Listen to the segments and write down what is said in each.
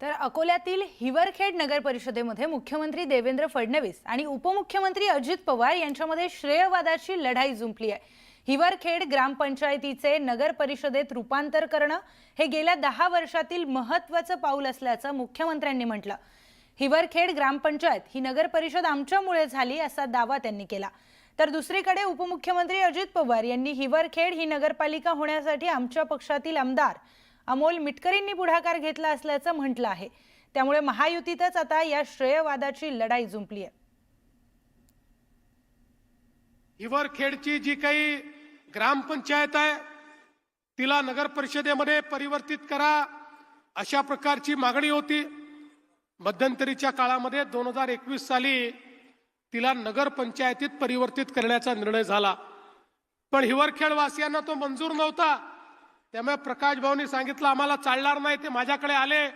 तर अकोल्यातील हिवरखेड नगर परिषदेमध्ये मुख्यमंत्री देवेंद्र फडणवीस आणि उपमुख्यमंत्री अजित पवार यांच्यामध्ये श्रेयवादाची लढाई जुंपली आहे. हिवरखेड ग्रामपंचायतीचे नगर परिषदेत रूपांतर करणं हे गेल्या दहा वर्षातील महत्त्वाचं पाऊल असल्याचं मुख्यमंत्र्यांनी म्हटलं. हिवरखेड ग्रामपंचायत ही नगर परिषद आमच्यामुळे झाली असा दावा त्यांनी केला. तर दुसरीकडे उपमुख्यमंत्री अजित पवार यांनी हिवरखेड ही नगरपालिका होण्यासाठी आमच्या पक्षातील आमदार अमोल मिटकरींनी पुढाकार घेतला असल्याचं म्हटलं आहे. त्यामुळे महायुतीतच आता या श्रेयवादाची लढाई जुंपली आहे. हिवरखेडची जी काही ग्रामपंचायत आहे तिला नगर परिषदेमध्ये परिवर्तित करा अशा प्रकारची मागणी होती. मध्यंतरीच्या काळामध्ये दोन हजार एकवीस साली तिला नगर पंचायतीत परिवर्तित करण्याचा निर्णय झाला. पण हिवरखेड वासियांना तो मंजूर नव्हता. त्यामुळे प्रकाश भाऊनी सांगितलं आम्हाला चालणार नाही ते माझ्याकडे आले.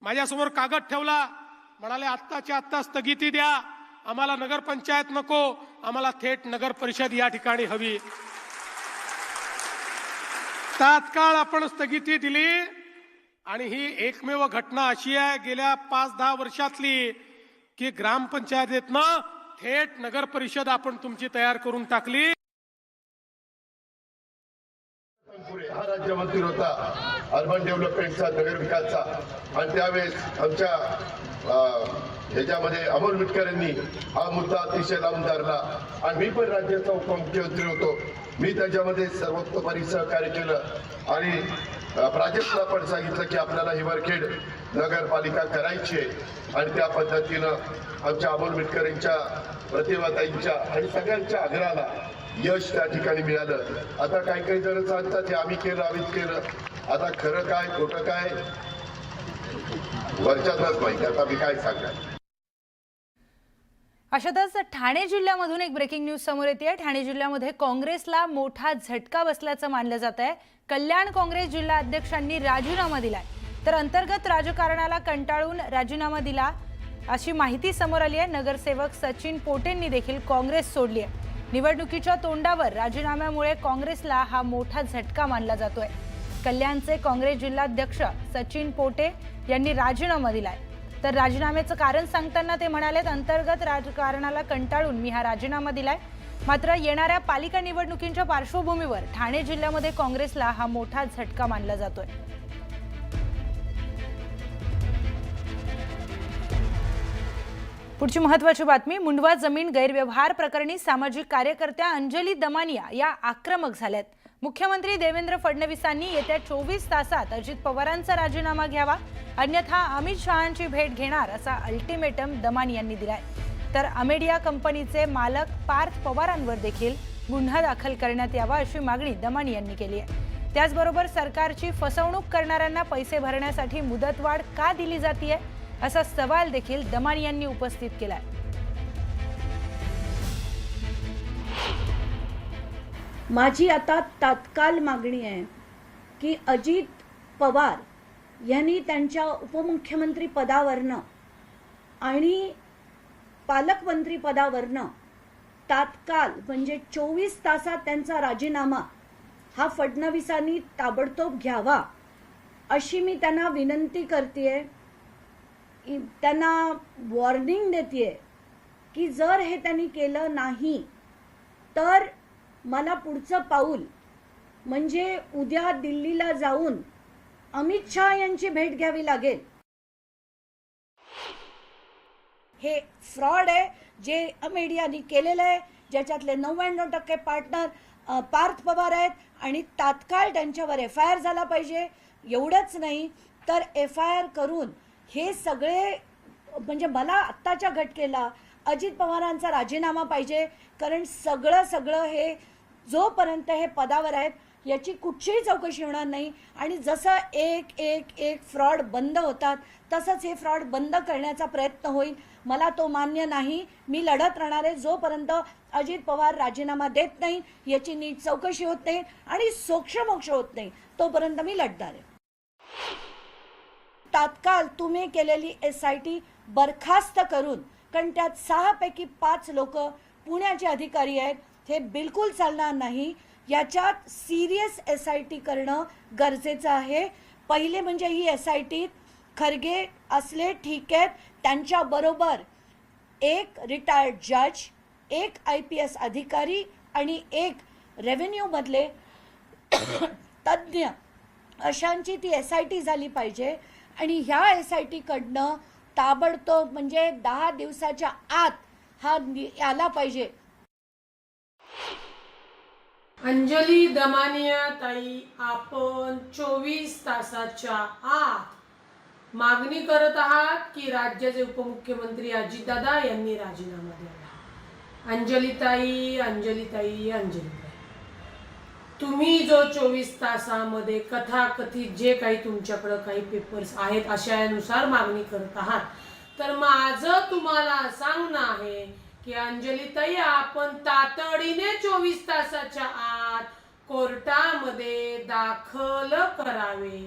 माझ्यासमोर कागद ठेवला. म्हणाले आत्ताच्या आत्ता स्थगिती द्या. आम्हाला नगरपंचायत नको. आम्हाला थेट नगर परिषद या ठिकाणी हवी. तात्काळ आपण स्थगिती दिली. आणि ही एकमेव घटना अशी आहे गेल्या पाच दहा वर्षातली की ग्रामपंचायतीतनं थेट नगर परिषद आपण तुमची तयार करून टाकली. हा राज्यमंत्री होता. अर्बन डेव्हलपमेंटचा नगर विकासचा. आणि त्यावेळेस आमच्या अं, ह्याच्यामध्ये अमोल मिटकर यांनी हा मुद्दा अतिशय लावून धरला. आणि मी पण राज्याचा उपमुख्यमंत्री होतो. मी त्याच्यामध्ये सर्वतोपरी सहकार्य केलं. आणि अं, प्राजक्तला पण सांगितलं की आपल्याला हिवरखेड नगरपालिका करायची आहे आणि त्या पद्धतीनं आमच्या अमोल मिटकरींच्या प्रतिभाताईंच्या आणि सगळ्यांच्या आग्रहाला यश त्या ठिकाणी मिळालं. आता काही काही जण सांगतात हे आम्ही केलं आम्हीच केलं. आता खरं काय खोटं काय? वरच्यातच माहिती आता मी काय सांगणार? अशातच ठाणे जिल्ह्यामधून एक ब्रेकिंग न्यूज समोर येते. ठाणे जिल्ह्यामध्ये काँग्रेसला मोठा झटका बसल्याचं मानलं जात आहे कल्याण काँग्रेस जिल्हा अध्यक्षांनी राजीनामा दिलाय. तर अंतर्गत राजकारणाला कंटाळून राजीनामा दिला अशी माहिती समोर आली आहे. नगरसेवक सचिन पोटेंनी देखील काँग्रेस सोडली आहे. निवडणुकीच्या तोंडावर राजीनाम्यामुळे काँग्रेसला हा मोठा झटका मानला जातोय. कल्याणचे काँग्रेस जिल्हाध्यक्ष सचिन पोटे यांनी राजीनामा दिलाय. तर राजीनाम्याचं कारण सांगताना ते म्हणालेत अंतर्गत राजकारणाला कंटाळून मी हा राजीनामा दिलाय. मात्र येणाऱ्या पालिका निवडणुकींच्या पार्श्वभूमीवर ठाणे जिल्ह्यामध्ये काँग्रेसला हा मोठा झटका मानला जातोय. पुढची महत्वाची बातमी मुंडवा जमीन गैरव्यवहार प्रकरणी सामाजिक कार्यकर्त्या अंजली दमानिया या आक्रमक झाल्यात. मुख्यमंत्री देवेंद्र फडणवीसांनी येत्या चोवीस तासात अजित पवारांचा राजीनामा घ्यावा अन्यथा अमित शहांची भेट घेणार असा अल्टिमेटम दमान यांनी दिलाय. तर अमेडिया कंपनीचे मालक पार्थ पवारांवर देखील गुन्हा दाखल करण्यात यावा अशी मागणी दमानी यांनी केली आहे. त्याचबरोबर सरकारची फसवणूक करणाऱ्यांना पैसे भरण्यासाठी मुदतवाढ का दिली जाते असा सवाल देखील दमान यांनी उपस्थित केलाय. माझी आता तात्काळ मागणी आहे की अजित पवार यांनी त्यांच्या उपमुख्यमंत्री पदावरनं आणि पालकमंत्री पदावरनं तात्काळ म्हणजे चोवीस तासात त्यांचा राजीनामा हा फडणवीसांनी ताबडतोब घ्यावा अशी मी त्यांना विनंती करते त्यांना वॉर्निंग देते की जर हे त्यांनी केलं नाही तर मला पुढचं पाऊल म्हणजे उद्या दिल्लीला जाऊन अमित शहा यांची भेट घ्यावी लागेल. हे फ्रॉड आहे जे अमेडियानी केलेलं आहे ज्याच्यातले नव्याण्णव टक्के पार्टनर पार्थ पवार आहेत आणि तात्काळ त्यांच्यावर एफ आय आर झाला पाहिजे. एवढंच नाही तर एफ आय आर करून हे सगळे म्हणजे मला आत्ताच्या घटकेला अजित पवारांचा राजीनामा पाहिजे. कारण सगळं सगळं हे जोपर्यंत हे पदावर आहेत याची कुठचीही चौकशी होणार नाही. आणि जसं एक एक एक फ्रॉड बंद होतात तसंच हे फ्रॉड बंद करण्याचा प्रयत्न होईल. मला तो मान्य नाही. मी लढत राहणार आहे जोपर्यंत अजित पवार राजीनामा देत नाही याची नीट चौकशी होत नाही आणि सोक्षमोक्ष होत नाही तोपर्यंत मी लढणार आहे. तात्काळ तुम्ही केलेली एस आय टी बरखास्त करून कारण त्यात सहापैकी पाच लोक पुण्याचे अधिकारी आहेत हे बिलकुल चालणार नाही. याच्यात सिरियस एस आय टी करणं गरजेचं आहे. पहिले म्हणजे ही एस आय टी खरगे असले ठीक आहेत त्यांच्याबरोबर एक रिटायर्ड जज एक आय पी एस अधिकारी आणि एक रेव्हेन्यूमधले तज्ज्ञ अशांची ती एस आय टी झाली पाहिजे. आणि ह्या एस आय टीकडनं ताबडतोब म्हणजे दहा दिवसाच्या आत हा आला पाहिजे. अंजली दमानिया ताई आपण चोवीस तासाच्या आत मागणी करत आहात की राज्याचे उपमुख्यमंत्री अजितदादा यांनी राजीनामा द्यावा. अंजलीताई अंजली ताई. तुम्ही जो चोवीस तासामध्ये कथाकथित जे काही तुमच्याकडं काही पेपर्स आहेत अशानुसार मागणी करत आहात तर माझं तुम्हाला सांगणं आहे की अंजलीताई आपण तातडीने चोवीस तासाच्या आत कोर्टामध्ये दाखल करावे.